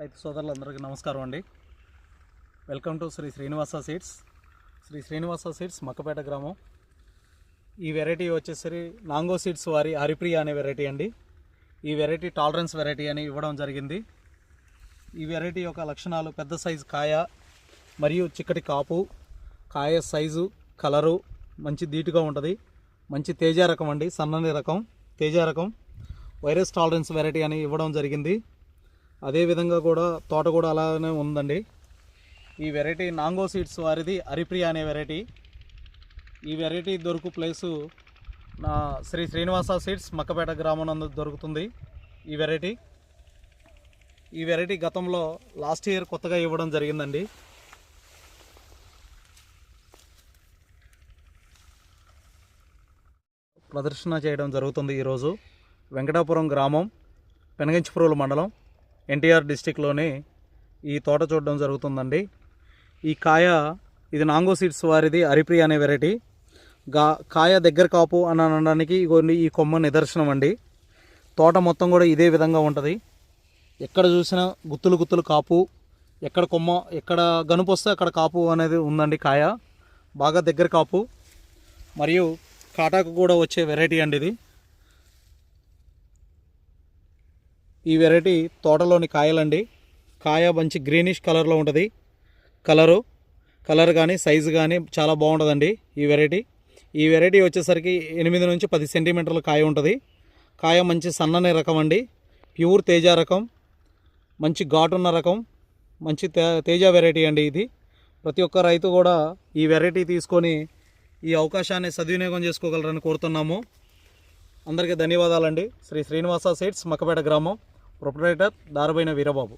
రైతు సోదరులందరికీ నమస్కారం అండి. Welcome to Shri Srinivasa seeds. Shri Srinivasa seeds Makkapeta గ్రామం. ఈ వెరైటీ వచ్చేసరి నాంగో సీడ్స్ వారి హరిప్రియ అనే వెరైటీ అండి. ఈ వెరైటీ టాలరెన్స్ వెరైటీ అని ఇవ్వడం జరిగింది. ఈ వెరైటీ యొక్క లక్షణాలు పెద్ద సైజు కాయ మరియు చిక్కటి కాపు కాయ సైజు కలరు మంచి ధీటుగా ఉంటుంది. మంచి తేజ రకం అండి సన్నని రకం తేజ రకం. వైరస్ టాలరెన్స్ వెరైటీ అని ఇవ్వడం జరిగింది. అదేవిధంగా కూడా తోట కూడా అలానే ఉందండి. ఈ వెరైటీ నాంగో సీడ్స్ వారిది హరిప్రియ అనే వెరైటీ. ఈ వెరైటీ దొరుకు ప్లేసు నా శ్రీ శ్రీనివాస సీడ్స్ మక్కపేట గ్రామం నందు దొరుకుతుంది ఈ వెరైటీ. ఈ వెరైటీ గతంలో లాస్ట్ ఇయర్ కొత్తగా ఇవ్వడం జరిగిందండి. ప్రదర్శన చేయడం జరుగుతుంది ఈరోజు. వెంకటాపురం గ్రామం పెనగంచిపురుల మండలం. ఎన్టీఆర్ డిస్టిక్లోనే ఈ తోట చూడడం జరుగుతుందండి. ఈ కాయ ఇది నాంగో సీడ్స్ వారిది అరిప్రి అనే వెరైటీ. గా కాయ దగ్గర కాపు అని అనడానికి ఇగోండి ఈ కొమ్మ నిదర్శనం అండి. తోట మొత్తం కూడా ఇదే విధంగా ఉంటుంది. ఎక్కడ చూసినా గుత్తులు గుత్తులు కాపు ఎక్కడ కొమ్మ ఎక్కడ గనుపు వస్తే అక్కడ కాపు అనేది ఉందండి కాయ. బాగా దగ్గర కాపు. మరియు కాటాకు కూడా వచ్చే వెరైటీ అండి ఇది. ఈ వెరైటీ తోటలోని కాయలండి. కాయ మంచి గ్రీనిష్ కలర్లో ఉంటుంది. కలరు కలర్ కానీ సైజు కానీ చాలా బాగుంటుందండి ఈ వెరైటీ. ఈ వెరైటీ వచ్చేసరికి ఎనిమిది నుంచి పది సెంటీమీటర్ల కాయ ఉంటుంది. కాయ మంచి సన్నని రకం అండి. ప్యూర్ తేజ రకం మంచి ఘాటున్న రకం మంచి తే తేజ వెరైటీ అండి ఇది. ప్రతి ఒక్క రైతు కూడా ఈ వెరైటీ తీసుకొని ఈ అవకాశాన్ని సద్వినియోగం చేసుకోగలరని కోరుతున్నాము. అందరికీ ధన్యవాదాలండి. శ్రీ శ్రీనివాస సీడ్స్ మక్కపేట గ్రామం. ప్రొపరేటర్ దారబైన వీరబాబు.